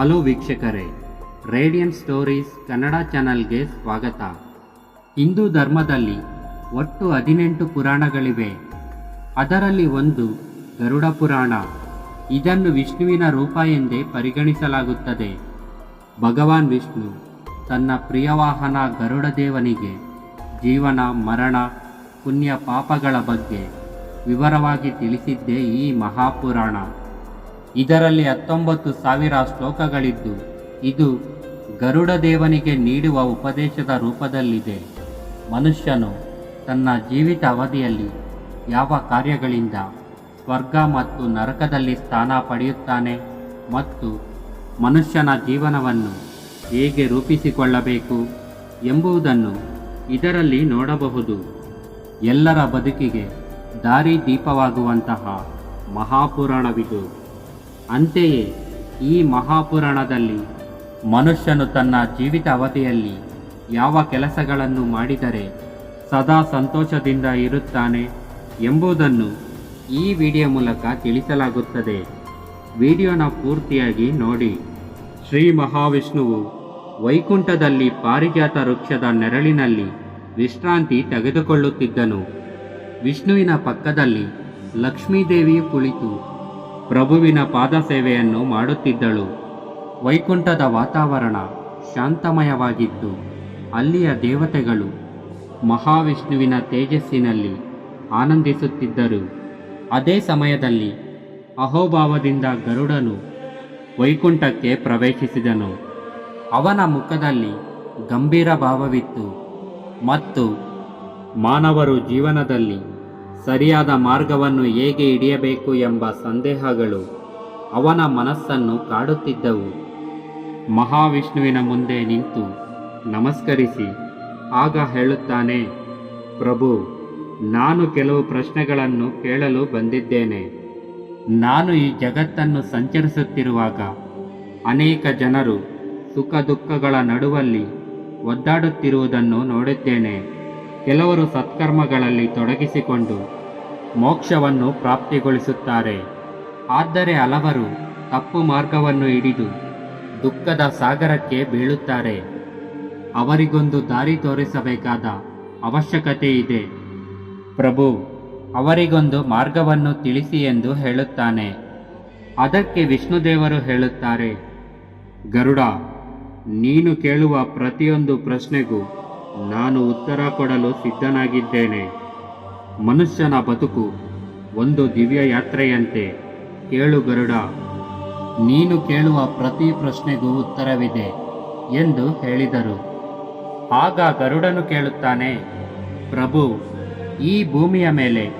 Hello ವೀಕ್ಷಕರೇ, radian stories Kannada ಚಾನಲ್ಗೆ ಸ್ವಾಗತ. ಹಿಂದೂ ಧರ್ಮದಲ್ಲಿ ಒಟ್ಟು ಹದಿನೆಂಟು ಪುರಾಣಗಳಿವೆ. ಅದರಲ್ಲಿ ಒಂದು ಗರುಡ ಪುರಾಣ. ಇದನ್ನು ವಿಷ್ಣುವಿನ ರೂಪ ಎಂದೇ ಪರಿಗಣಿಸಲಾಗುತ್ತದೆ. ಭಗವಾನ್ ವಿಷ್ಣು ತನ್ನ ಪ್ರಿಯವಾಹನ ಗರುಡ ದೇವನಿಗೆ ಜೀವನ, ಮರಣ, ಪುಣ್ಯ ಪಾಪಗಳ ಬಗ್ಗೆ ವಿವರವಾಗಿ ತಿಳಿಸಿದ್ದೇ ಈ ಮಹಾಪುರಾಣ. ಇದರಲ್ಲಿ ಹತ್ತೊಂಬತ್ತು ಸಾವಿರ ಶ್ಲೋಕಗಳಿದ್ದು, ಇದು ಗರುಡ ದೇವನಿಗೆ ನೀಡುವ ಉಪದೇಶದ ರೂಪದಲ್ಲಿದೆ. ಮನುಷ್ಯನು ತನ್ನ ಜೀವಿತ ಅವಧಿಯಲ್ಲಿ ಯಾವ ಕಾರ್ಯಗಳಿಂದ ಸ್ವರ್ಗ ಮತ್ತು ನರಕದಲ್ಲಿ ಸ್ಥಾನ ಪಡೆಯುತ್ತಾನೆ ಮತ್ತು ಮನುಷ್ಯನ ಜೀವನವನ್ನು ಹೇಗೆ ರೂಪಿಸಿಕೊಳ್ಳಬೇಕು ಎಂಬುದನ್ನು ಇದರಲ್ಲಿ ನೋಡಬಹುದು. ಎಲ್ಲರ ಬದುಕಿಗೆ ದಾರಿ ದೀಪವಾಗುವಂತಹ ಮಹಾಪುರಾಣವಿದು. ಅಂತೆಯೇ ಈ ಮಹಾಪುರಾಣದಲ್ಲಿ ಮನುಷ್ಯನು ತನ್ನ ಜೀವಿತ ಅವಧಿಯಲ್ಲಿ ಯಾವ ಕೆಲಸಗಳನ್ನು ಮಾಡಿದರೆ ಸದಾ ಸಂತೋಷದಿಂದ ಇರುತ್ತಾನೆ ಎಂಬುದನ್ನು ಈ ವಿಡಿಯೋ ಮೂಲಕ ತಿಳಿಸಲಾಗುತ್ತದೆ. ವಿಡಿಯೋನ ಪೂರ್ತಿಯಾಗಿ ನೋಡಿ. ಶ್ರೀ ಮಹಾವಿಷ್ಣುವು ವೈಕುಂಠದಲ್ಲಿ ಪಾರಿಜಾತ ವೃಕ್ಷದ ನೆರಳಿನಲ್ಲಿ ವಿಶ್ರಾಂತಿ ತೆಗೆದುಕೊಳ್ಳುತ್ತಿದ್ದನು. ವಿಷ್ಣುವಿನ ಪಕ್ಕದಲ್ಲಿ ಲಕ್ಷ್ಮೀದೇವಿಯು ಕುಳಿತು ಪ್ರಭುವಿನ ಪಾದ ಸೇವೆಯನ್ನು ಮಾಡುತ್ತಿದ್ದಳು. ವೈಕುಂಠದ ವಾತಾವರಣ ಶಾಂತಮಯವಾಗಿದ್ದು ಅಲ್ಲಿಯ ದೇವತೆಗಳು ಮಹಾವಿಷ್ಣುವಿನ ತೇಜಸ್ಸಿನಲ್ಲಿ ಆನಂದಿಸುತ್ತಿದ್ದರು. ಅದೇ ಸಮಯದಲ್ಲಿ ಅಹೋಭಾವದಿಂದ ಗರುಡನು ವೈಕುಂಠಕ್ಕೆ ಪ್ರವೇಶಿಸಿದನು. ಅವನ ಮುಖದಲ್ಲಿ ಗಂಭೀರ ಭಾವವಿತ್ತು ಮತ್ತು ಮಾನವರು ಜೀವನದಲ್ಲಿ ಸರಿಯಾದ ಮಾರ್ಗವನ್ನು ಹೇಗೆ ಹಿಡಿಯಬೇಕು ಎಂಬ ಸಂದೇಹಗಳು ಅವನ ಮನಸ್ಸನ್ನು ಕಾಡುತ್ತಿದ್ದವು. ಮಹಾವಿಷ್ಣುವಿನ ಮುಂದೆ ನಿಂತು ನಮಸ್ಕರಿಸಿ, ಆಗ ಹೇಳುತ್ತಾನೆ, ಪ್ರಭು, ನಾನು ಕೆಲವು ಪ್ರಶ್ನೆಗಳನ್ನು ಕೇಳಲು ಬಂದಿದ್ದೇನೆ. ನಾನು ಈ ಜಗತ್ತನ್ನು ಸಂಚರಿಸುತ್ತಿರುವಾಗ ಅನೇಕ ಜನರು ಸುಖ ದುಃಖಗಳ ನಡುವಲ್ಲಿ ಒದ್ದಾಡುತ್ತಿರುವುದನ್ನು ನೋಡಿದ್ದೇನೆ. ಕೆಲವರು ಸತ್ಕರ್ಮಗಳಲ್ಲಿ ತೊಡಗಿಸಿಕೊಂಡು ಮೋಕ್ಷವನ್ನು ಪ್ರಾಪ್ತಿಗೊಳಿಸುತ್ತಾರೆ. ಆದರೆ ಹಲವರು ತಪ್ಪು ಮಾರ್ಗವನ್ನು ಹಿಡಿದು ದುಃಖದ ಸಾಗರಕ್ಕೆ ಬೀಳುತ್ತಾರೆ. ಅವರಿಗೊಂದು ದಾರಿ ತೋರಿಸಬೇಕಾದ ಅವಶ್ಯಕತೆ ಇದೆ. ಪ್ರಭು, ಅವರಿಗೊಂದು ಮಾರ್ಗವನ್ನು ತಿಳಿಸಿ ಎಂದು ಹೇಳುತ್ತಾನೆ. ಅದಕ್ಕೆ ವಿಷ್ಣುದೇವರು ಹೇಳುತ್ತಾರೆ, ಗರುಡ, ನೀನು ಕೇಳುವ ಪ್ರತಿಯೊಂದು ಪ್ರಶ್ನೆಗೂ ನಾನು ಉತ್ತರ ಕೊಡಲು ಸಿದ್ಧನಾಗಿದ್ದೇನೆ. ಮನುಷ್ಯನ ಬದುಕು ಒಂದು ದಿವ್ಯ ಯಾತ್ರೆಯಂತೆ. ಕೇಳು ಗರುಡ, ನೀನು ಕೇಳುವ ಪ್ರತಿ ಪ್ರಶ್ನೆಗೂ ಉತ್ತರವಿದೆ ಎಂದು ಹೇಳಿದರು. ಆಗ ಗರುಡನು ಕೇಳುತ್ತಾನೆ, ಪ್ರಭು, ಈ ಭೂಮಿಯ ಮೇಲೆ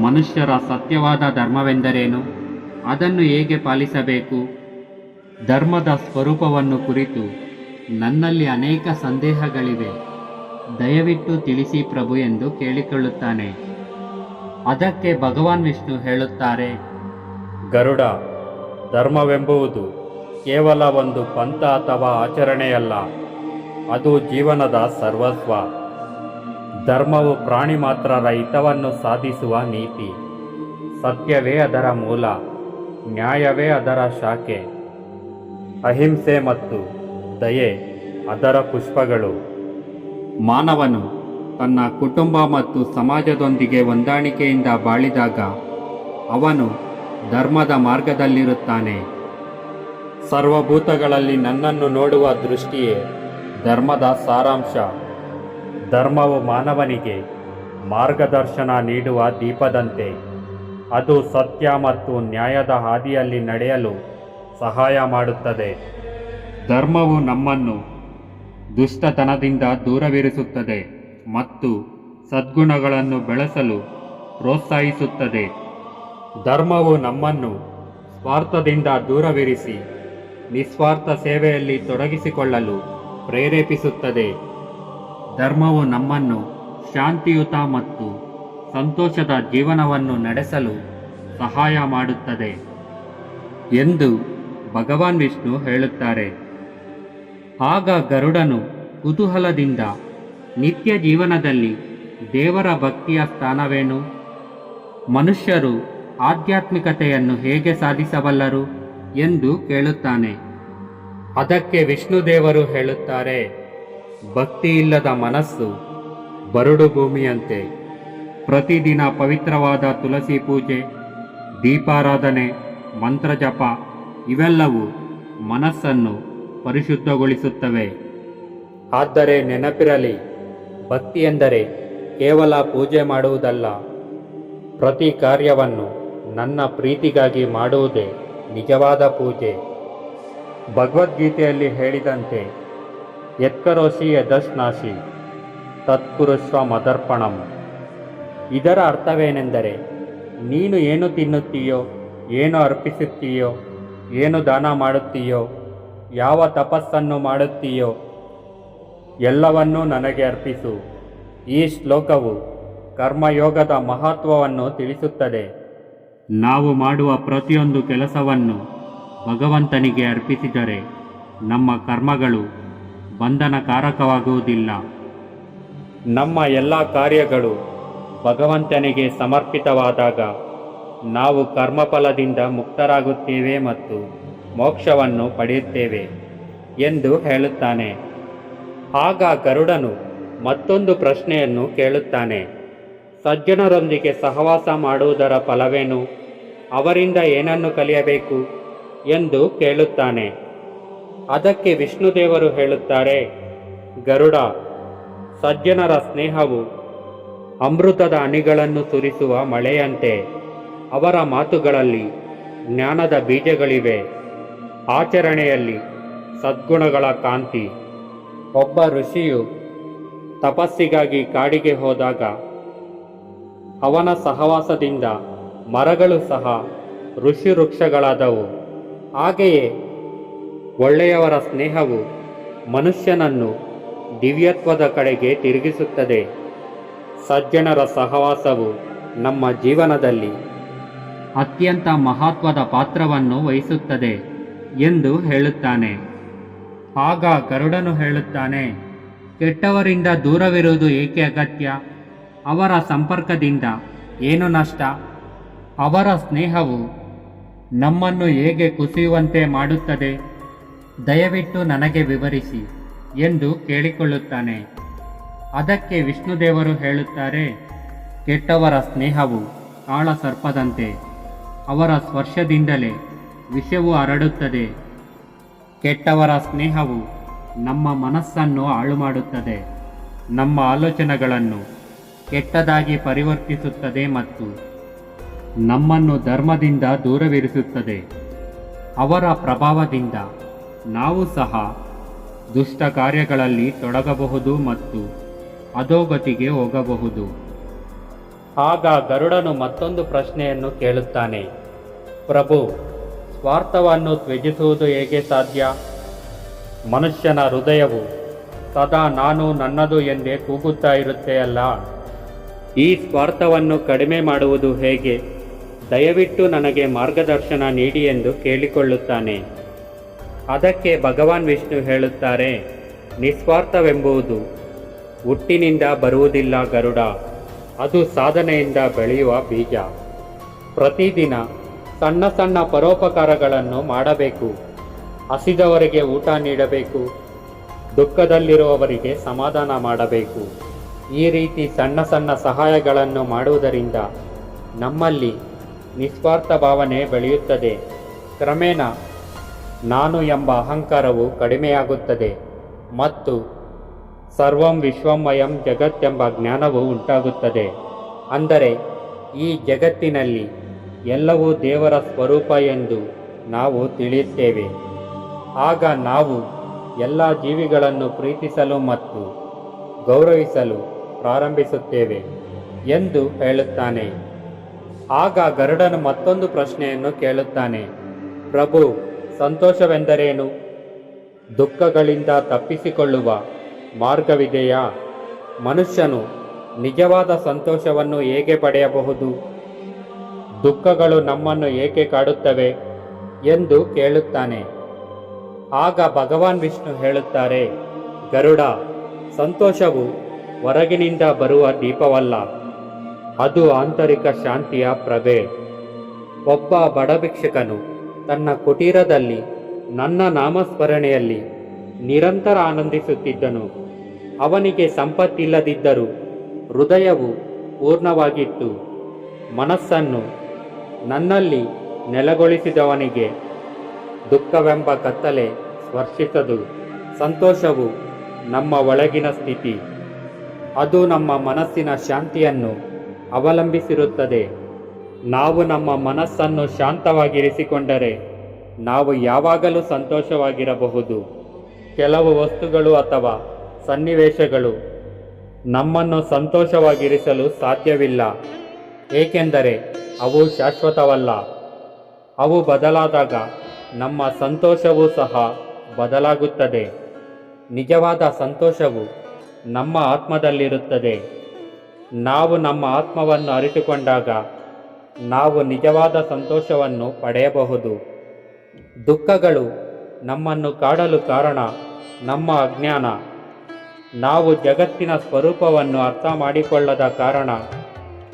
ಮನುಷ್ಯರ ಸತ್ಯವಾದ ಧರ್ಮವೆಂದರೇನು? ಅದನ್ನು ಹೇಗೆ ಪಾಲಿಸಬೇಕು? ಧರ್ಮದ ಸ್ವರೂಪವನ್ನು ಕುರಿತು ನನ್ನಲ್ಲಿ ಅನೇಕ ಸಂದೇಹಗಳಿವೆ. ದಯವಿಟ್ಟು ತಿಳಿಸಿ ಪ್ರಭು ಎಂದು ಕೇಳಿಕೊಳ್ಳುತ್ತಾನೆ. ಅದಕ್ಕೆ ಭಗವಾನ್ ವಿಷ್ಣು ಹೇಳುತ್ತಾರೆ, ಗರುಡ, ಧರ್ಮವೆಂಬುವುದು ಕೇವಲ ಒಂದು ಪಂಥ ಅಥವಾ ಆಚರಣೆಯಲ್ಲ, ಅದು ಜೀವನದ ಸರ್ವಸ್ವ. ಧರ್ಮವು ಪ್ರಾಣಿ ಮಾತ್ರರ ಹಿತವನ್ನು ಸಾಧಿಸುವ ನೀತಿ. ಸತ್ಯವೇ ಅದರ ಮೂಲ, ನ್ಯಾಯವೇ ಅದರ ಶಾಖೆ. ಅಹಿಂಸೆ ಮತ್ತು ದಯೆ ಅದರ ಪುಷ್ಪಗಳು. ಮಾನವನು ತನ್ನ ಕುಟುಂಬ ಮತ್ತು ಸಮಾಜದೊಂದಿಗೆ ಹೊಂದಾಣಿಕೆಯಿಂದ ಬಾಳಿದಾಗ ಅವನು ಧರ್ಮದ ಮಾರ್ಗದಲ್ಲಿರುತ್ತಾನೆ. ಸರ್ವಭೂತಗಳಲ್ಲಿ ನನ್ನನ್ನು ನೋಡುವ ದೃಷ್ಟಿಯೇ ಧರ್ಮದ ಸಾರಾಂಶ. ಧರ್ಮವು ಮಾನವನಿಗೆ ಮಾರ್ಗದರ್ಶನ ನೀಡುವ ದೀಪದಂತೆ, ಅದು ಸತ್ಯ ಮತ್ತು ನ್ಯಾಯದ ಹಾದಿಯಲ್ಲಿ ನಡೆಯಲು ಸಹಾಯ ಮಾಡುತ್ತದೆ. ಧರ್ಮವು ನಮ್ಮನ್ನು ದುಷ್ಟತನದಿಂದ ದೂರವಿರಿಸುತ್ತದೆ ಮತ್ತು ಸದ್ಗುಣಗಳನ್ನು ಬೆಳೆಸಲು ಪ್ರೋತ್ಸಾಹಿಸುತ್ತದೆ. ಧರ್ಮವು ನಮ್ಮನ್ನು ಸ್ವಾರ್ಥದಿಂದ ದೂರವಿರಿಸಿ ನಿಸ್ವಾರ್ಥ ಸೇವೆಯಲ್ಲಿ ತೊಡಗಿಸಿಕೊಳ್ಳಲು ಪ್ರೇರೇಪಿಸುತ್ತದೆ. ಧರ್ಮವು ನಮ್ಮನ್ನು ಶಾಂತಿಯುತ ಮತ್ತು ಸಂತೋಷದ ಜೀವನವನ್ನು ನಡೆಸಲು ಸಹಾಯ ಮಾಡುತ್ತದೆ ಎಂದು ಭಗವಾನ್ ವಿಷ್ಣು ಹೇಳುತ್ತಾರೆ. ಆಗ ಗರುಡನು ಕುತೂಹಲದಿಂದ, ನಿತ್ಯ ಜೀವನದಲ್ಲಿ ದೇವರ ಭಕ್ತಿಯ ಸ್ಥಾನವೇನು? ಮನುಷ್ಯರು ಆಧ್ಯಾತ್ಮಿಕತೆಯನ್ನು ಹೇಗೆ ಸಾಧಿಸಬಲ್ಲರು ಎಂದು ಕೇಳುತ್ತಾನೆ. ಅದಕ್ಕೆ ವಿಷ್ಣುದೇವರು ಹೇಳುತ್ತಾರೆ ಭಕ್ತಿ ಇಲ್ಲದ ಮನಸ್ಸು ಬರಡು ಭೂಮಿಯಂತೆ. ಪ್ರತಿದಿನ ಪವಿತ್ರವಾದ ತುಳಸಿ ಪೂಜೆ, ದೀಪಾರಾಧನೆ, ಮಂತ್ರಜಪ, ಇವೆಲ್ಲವೂ ಮನಸ್ಸನ್ನು ಪರಿಶುದ್ಧಗೊಳಿಸುತ್ತವೆ. ಆದರೆ ನೆನಪಿರಲಿ ಭಕ್ತಿ ಎಂದರೆ ಕೇವಲ ಪೂಜೆ ಮಾಡುವುದಲ್ಲ. ಪ್ರತಿ ಕಾರ್ಯವನ್ನು ನನ್ನ ಪ್ರೀತಿಗಾಗಿ ಮಾಡುವುದೇ ನಿಜವಾದ ಪೂಜೆ. ಭಗವದ್ಗೀತೆಯಲ್ಲಿ ಹೇಳಿದಂತೆ ಎತ್ಕರೋಸಿ ಯದಶ್ನಾಶಿ ತತ್ಪುರುಷ ಮದರ್ಪಣಂ ಇದರ ಅರ್ಥವೇನೆಂದರೆ, ನೀನು ಏನು ತಿನ್ನುತ್ತೀಯೋ, ಏನು ಅರ್ಪಿಸುತ್ತೀಯೋ, ಏನು ದಾನ ಮಾಡುತ್ತೀಯೋ ಯಾವ ತಪಸ್ಸನ್ನು ಮಾಡುತ್ತೀಯೋ ಎಲ್ಲವನ್ನೂ ನನಗೆ ಅರ್ಪಿಸು. ಈ ಶ್ಲೋಕವು ಕರ್ಮಯೋಗದ ಮಹತ್ವವನ್ನು ತಿಳಿಸುತ್ತದೆ. ನಾವು ಮಾಡುವ ಪ್ರತಿಯೊಂದು ಕೆಲಸವನ್ನು ಭಗವಂತನಿಗೆ ಅರ್ಪಿಸಿದರೆ ನಮ್ಮ ಕರ್ಮಗಳು ಬಂಧನಕಾರಕವಾಗುವುದಿಲ್ಲ. ನಮ್ಮ ಎಲ್ಲ ಕಾರ್ಯಗಳು ಭಗವಂತನಿಗೆ ಸಮರ್ಪಿತವಾದಾಗ ನಾವು ಕರ್ಮಫಲದಿಂದ ಮುಕ್ತರಾಗುತ್ತೇವೆ ಮತ್ತು ಮೋಕ್ಷವನ್ನು ಪಡೆಯುತ್ತೇವೆ ಎಂದು ಹೇಳುತ್ತಾನೆ. ಆಗ ಗರುಡನು ಮತ್ತೊಂದು ಪ್ರಶ್ನೆಯನ್ನು ಕೇಳುತ್ತಾನೆ. ಸಜ್ಜನರೊಂದಿಗೆ ಸಹವಾಸ ಮಾಡುವುದರ ಫಲವೇನು? ಅವರಿಂದ ಏನನ್ನು ಕಲಿಯಬೇಕು ಎಂದು ಕೇಳುತ್ತಾನೆ. ಅದಕ್ಕೆ ವಿಷ್ಣುದೇವರು ಹೇಳುತ್ತಾರೆ, ಗರುಡ, ಸಜ್ಜನರ ಸ್ನೇಹವು ಅಮೃತದ ಅಣಿಗಳನ್ನು ಸುರಿಸುವ ಮಳೆಯಂತೆ, ಅವರ ಮಾತುಗಳಲ್ಲಿ ಜ್ಞಾನದ ಬೀಜಗಳಿವೆ. ಆಚರಣೆಯಲ್ಲಿ ಸದ್ಗುಣಗಳ ಕಾಂತಿ. ಒಬ್ಬ ಋಷಿಯು ತಪಸ್ಸಿಗಾಗಿ ಕಾಡಿಗೆ ಹೋದಾಗ ಅವನ ಸಹವಾಸದಿಂದ ಮರಗಳು ಸಹ ಋಷಿ ವೃಕ್ಷಗಳಾದವು ಹಾಗೆಯೇ ಒಳ್ಳೆಯವರ ಸ್ನೇಹವು ಮನುಷ್ಯನನ್ನು ದಿವ್ಯತ್ವದ ಕಡೆಗೆ ತಿರುಗಿಸುತ್ತದೆ. ಸಜ್ಜನರ ಸಹವಾಸವು ನಮ್ಮ ಜೀವನದಲ್ಲಿ ಅತ್ಯಂತ ಮಹತ್ವದ ಪಾತ್ರವನ್ನು ವಹಿಸುತ್ತದೆ. ಎಂದು ಹೇಳುತ್ತಾನೆ. ಆಗ ಗರುಡನು ಹೇಳುತ್ತಾನೆ, ಕೆಟ್ಟವರಿಂದ ದೂರವಿರುವುದು ಏಕೆ ಅಗತ್ಯ? ಅವರ ಸಂಪರ್ಕದಿಂದ ಏನು ನಷ್ಟ? ಅವರ ಸ್ನೇಹವು ನಮ್ಮನ್ನು ಹೇಗೆ ಕುಸಿಯುವಂತೆ ಮಾಡುತ್ತದೆ? ದಯವಿಟ್ಟು ನನಗೆ ವಿವರಿಸಿ ಎಂದು ಕೇಳಿಕೊಳ್ಳುತ್ತಾನೆ. ಅದಕ್ಕೆ ವಿಷ್ಣುದೇವರು ಹೇಳುತ್ತಾರೆ, ಕೆಟ್ಟವರ ಸ್ನೇಹವು ಕಾಳ ಸರ್ಪದಂತೆ ಅವರ ಸ್ಪರ್ಶದಿಂದಲೇ ವಿಷವು ಹರಡುತ್ತದೆ. ಕೆಟ್ಟವರ ಸ್ನೇಹವು ನಮ್ಮ ಮನಸ್ಸನ್ನು ಹಾಳು ಮಾಡುತ್ತದೆ ನಮ್ಮ ಆಲೋಚನೆಗಳನ್ನು ಕೆಟ್ಟದಾಗಿ ಪರಿವರ್ತಿಸುತ್ತದೆ ಮತ್ತು ನಮ್ಮನ್ನು ಧರ್ಮದಿಂದ ದೂರವಿರಿಸುತ್ತದೆ. ಅವರ ಪ್ರಭಾವದಿಂದ ನಾವು ಸಹ ದುಷ್ಟ ಕಾರ್ಯಗಳಲ್ಲಿ ತೊಡಗಬಹುದು ಮತ್ತು ಅಧೋಗತಿಗೆ ಹೋಗಬಹುದು. ಆಗ ಗರುಡನು ಮತ್ತೊಂದು ಪ್ರಶ್ನೆಯನ್ನು ಕೇಳುತ್ತಾನೆ. ಪ್ರಭು ಸ್ವಾರ್ಥವನ್ನು ತ್ಯಜಿಸುವುದು ಹೇಗೆ ಸಾಧ್ಯ? ಮನುಷ್ಯನ ಹೃದಯವು ಸದಾ ನಾನು ನನ್ನದು ಎಂದೇ ಕೂಗುತ್ತಾ ಇರುತ್ತೆಯಲ್ಲ ಈ ಸ್ವಾರ್ಥವನ್ನು ಕಡಿಮೆ ಮಾಡುವುದು ಹೇಗೆ? ದಯವಿಟ್ಟು ನನಗೆ ಮಾರ್ಗದರ್ಶನ ನೀಡಿ ಎಂದು ಕೇಳಿಕೊಳ್ಳುತ್ತಾನೆ. ಅದಕ್ಕೆ ಭಗವಾನ್ ವಿಷ್ಣು ಹೇಳುತ್ತಾರೆ, ನಿಸ್ವಾರ್ಥವೆಂಬುದು ಹುಟ್ಟಿನಿಂದ ಬರುವುದಿಲ್ಲ ಗರುಡ. ಅದು ಸಾಧನೆಯಿಂದ ಬೆಳೆಯುವ ಬೀಜ. ಪ್ರತಿದಿನ ಸಣ್ಣ ಸಣ್ಣ ಪರೋಪಕಾರಗಳನ್ನು ಮಾಡಬೇಕು. ಹಸಿದವರಿಗೆ ಊಟ ನೀಡಬೇಕು. ದುಃಖದಲ್ಲಿರುವವರಿಗೆ ಸಮಾಧಾನ ಮಾಡಬೇಕು. ಈ ರೀತಿ ಸಣ್ಣ ಸಣ್ಣ ಸಹಾಯಗಳನ್ನು ಮಾಡುವುದರಿಂದ ನಮ್ಮಲ್ಲಿ ನಿಸ್ವಾರ್ಥ ಭಾವನೆ ಬೆಳೆಯುತ್ತದೆ. ಕ್ರಮೇಣ ನಾನು ಎಂಬ ಅಹಂಕಾರವು ಕಡಿಮೆಯಾಗುತ್ತದೆ ಮತ್ತು ಸರ್ವಂ ವಿಶ್ವಮಯಂ ಜಗತ್ತೆಂಬ ಜ್ಞಾನವು ಉಂಟಾಗುತ್ತದೆ. ಅಂದರೆ ಈ ಜಗತ್ತಿನಲ್ಲಿ ಎಲ್ಲವೂ ದೇವರ ಸ್ವರೂಪ ಎಂದು ನಾವು ತಿಳಿಯುತ್ತೇವೆ. ಆಗ ನಾವು ಎಲ್ಲ ಜೀವಿಗಳನ್ನು ಪ್ರೀತಿಸಲು ಮತ್ತು ಗೌರವಿಸಲು ಪ್ರಾರಂಭಿಸುತ್ತೇವೆ ಎಂದು ಹೇಳುತ್ತಾನೆ. ಆಗ ಗರುಡನು ಮತ್ತೊಂದು ಪ್ರಶ್ನೆಯನ್ನು ಕೇಳುತ್ತಾನೆ. ಪ್ರಭು, ಸಂತೋಷವೆಂದರೇನು? ದುಃಖಗಳಿಂದ ತಪ್ಪಿಸಿಕೊಳ್ಳುವ ಮಾರ್ಗವಿದೆಯಾ? ಮನುಷ್ಯನು ನಿಜವಾದ ಸಂತೋಷವನ್ನು ಹೇಗೆ ಪಡೆಯಬಹುದು? ದುಃಖಗಳು ನಮ್ಮನ್ನು ಏಕೆ ಕಾಡುತ್ತವೆ ಎಂದು ಕೇಳುತ್ತಾನೆ. ಆಗ ಭಗವಾನ್ ವಿಷ್ಣು ಹೇಳುತ್ತಾರೆ, ಗರುಡ, ಸಂತೋಷವು ಹೊರಗಿನಿಂದ ಬರುವ ದೀಪವಲ್ಲ, ಅದು ಆಂತರಿಕ ಶಾಂತಿಯ ಪ್ರಭೆ. ಒಬ್ಬ ಬಡ ಭಿಕ್ಷಕನು ತನ್ನ ಕುಟೀರದಲ್ಲಿ, ನನ್ನ ನಾಮಸ್ಮರಣೆಯಲ್ಲಿ ನಿರಂತರ ಆನಂದಿಸುತ್ತಿದ್ದನು. ಅವನಿಗೆ ಸಂಪತ್ತಿಲ್ಲದಿದ್ದರೂ ಹೃದಯವು ಪೂರ್ಣವಾಗಿತ್ತು. ಮನಸ್ಸನ್ನು ನನ್ನಲ್ಲಿ ನೆಲೆಗೊಳಿಸಿದವನಿಗೆ ದುಃಖವೆಂಬ ಕತ್ತಲೆ ಸ್ಪರ್ಶಿಸದು. ಸಂತೋಷವು ನಮ್ಮ ಒಳಗಿನ ಸ್ಥಿತಿ. ಅದು ನಮ್ಮ ಮನಸ್ಸಿನ ಶಾಂತಿಯನ್ನು ಅವಲಂಬಿಸಿರುತ್ತದೆ. ನಾವು ನಮ್ಮ ಮನಸ್ಸನ್ನು ಶಾಂತವಾಗಿರಿಸಿಕೊಂಡರೆ ನಾವು ಯಾವಾಗಲೂ ಸಂತೋಷವಾಗಿರಬಹುದು. ಕೆಲವು ವಸ್ತುಗಳು ಅಥವಾ ಸನ್ನಿವೇಶಗಳು ನಮ್ಮನ್ನು ಸಂತೋಷವಾಗಿರಿಸಲು ಸಾಧ್ಯವಿಲ್ಲ. ಏಕೆಂದರೆ ಅವು ಶಾಶ್ವತವಲ್ಲ. ಅವು ಬದಲಾದಾಗ ನಮ್ಮ ಸಂತೋಷವೂ ಸಹ ಬದಲಾಗುತ್ತದೆ. ನಿಜವಾದ ಸಂತೋಷವು ನಮ್ಮ ಆತ್ಮದಲ್ಲಿರುತ್ತದೆ. ನಾವು ನಮ್ಮ ಆತ್ಮವನ್ನು ಅರಿತುಕೊಂಡಾಗ ನಾವು ನಿಜವಾದ ಸಂತೋಷವನ್ನು ಪಡೆಯಬಹುದು. ದುಃಖಗಳು ನಮ್ಮನ್ನು ಕಾಡಲು ಕಾರಣ ನಮ್ಮ ಅಜ್ಞಾನ. ನಾವು ಜಗತ್ತಿನ ಸ್ವರೂಪವನ್ನು ಅರ್ಥ ಮಾಡಿಕೊಳ್ಳದ ಕಾರಣ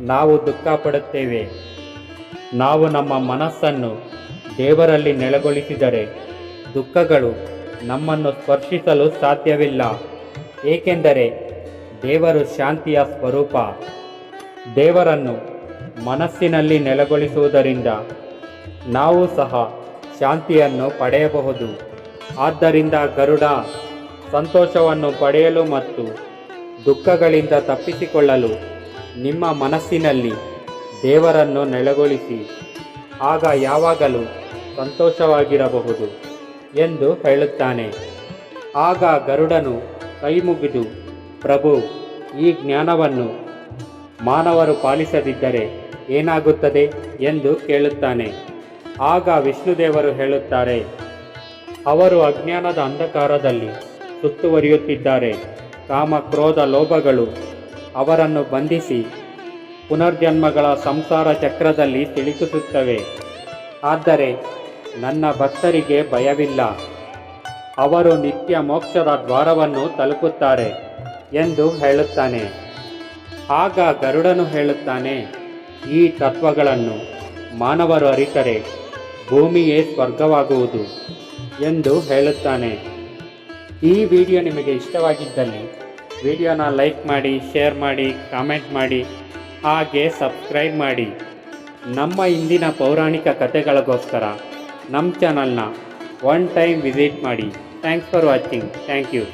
ನಾವು ದುಃಖ ಪಡುತ್ತೇವೆ ನಾವು ನಮ್ಮ ಮನಸ್ಸನ್ನು ದೇವರಲ್ಲಿ ನೆಲೆಗೊಳಿಸಿದರೆ ದುಃಖಗಳು ನಮ್ಮನ್ನು ಸ್ಪರ್ಶಿಸಲು ಸಾಧ್ಯವಿಲ್ಲ. ಏಕೆಂದರೆ ದೇವರು ಶಾಂತಿಯ ಸ್ವರೂಪ. ದೇವರನ್ನು ಮನಸ್ಸಿನಲ್ಲಿ ನೆಲೆಗೊಳಿಸುವುದರಿಂದ ನಾವು ಸಹ ಶಾಂತಿಯನ್ನು ಪಡೆಯಬಹುದು. ಆದ್ದರಿಂದ ಗರುಡ ಸಂತೋಷವನ್ನು ಪಡೆಯಲು ಮತ್ತು ದುಃಖಗಳಿಂದ ತಪ್ಪಿಸಿಕೊಳ್ಳಲು ನಿಮ್ಮ ಮನಸ್ಸಿನಲ್ಲಿ ದೇವರನ್ನು ನೆಲೆಗೊಳಿಸಿ, ಆಗ ಯಾವಾಗಲೂ ಸಂತೋಷವಾಗಿರಬಹುದು ಎಂದು ಹೇಳುತ್ತಾನೆ. ಆಗ ಗರುಡನು ಕೈಮುಗಿದು, ಪ್ರಭು, ಈ ಜ್ಞಾನವನ್ನು ಮಾನವರು ಪಾಲಿಸದಿದ್ದರೆ ಏನಾಗುತ್ತದೆ? ಎಂದು ಕೇಳುತ್ತಾನೆ. ಆಗ ವಿಷ್ಣುದೇವರು ಹೇಳುತ್ತಾರೆ, ಅವರು ಅಜ್ಞಾನದ ಅಂಧಕಾರದಲ್ಲಿ ಸುತ್ತುವರಿಯುತ್ತಿದ್ದಾರೆ. ಕಾಮ, ಕ್ರೋಧ, ಲೋಭಗಳು ಅವರನ್ನು ಬಂಧಿಸಿ ಪುನರ್ಜನ್ಮಗಳ ಸಂಸಾರ ಚಕ್ರದಲ್ಲಿ ತಿಳಿಸುತ್ತವೆ ಆದರೆ ನನ್ನ ಭಕ್ತರಿಗೆ ಭಯವಿಲ್ಲ. ಅವರು ನಿತ್ಯ ಮೋಕ್ಷದ ದ್ವಾರವನ್ನು ತಲುಪುತ್ತಾರೆ ಎಂದು ಹೇಳುತ್ತಾನೆ. ಆಗ ಗರುಡನು ಹೇಳುತ್ತಾನೆ, ಈ ತತ್ವಗಳನ್ನು ಮಾನವರು ಅರಿತರೆ, ಭೂಮಿಯೇ ಸ್ವರ್ಗವಾಗುವುದು ಎಂದು ಹೇಳುತ್ತಾನೆ. ಈ ವಿಡಿಯೋ ನಿಮಗೆ ಇಷ್ಟವಾಗಿದ್ದಲ್ಲಿ ವಿಡಿಯೋನ ಲೈಕ್ ಮಾಡಿ, ಶೇರ್ ಮಾಡಿ, ಕಾಮೆಂಟ್ ಮಾಡಿ. ಹಾಗೆ ಸಬ್ಸ್ಕ್ರೈಬ್ ಮಾಡಿ. ನಮ್ಮ ಇಂದಿನ ಪೌರಾಣಿಕ ಕಥೆಗಳಿಗೋಸ್ಕರ ನಮ್ಮ ಚಾನಲ್ನ ಒನ್ ಟೈಮ್ ವಿಸಿಟ್ ಮಾಡಿ. Thanks for watching thank you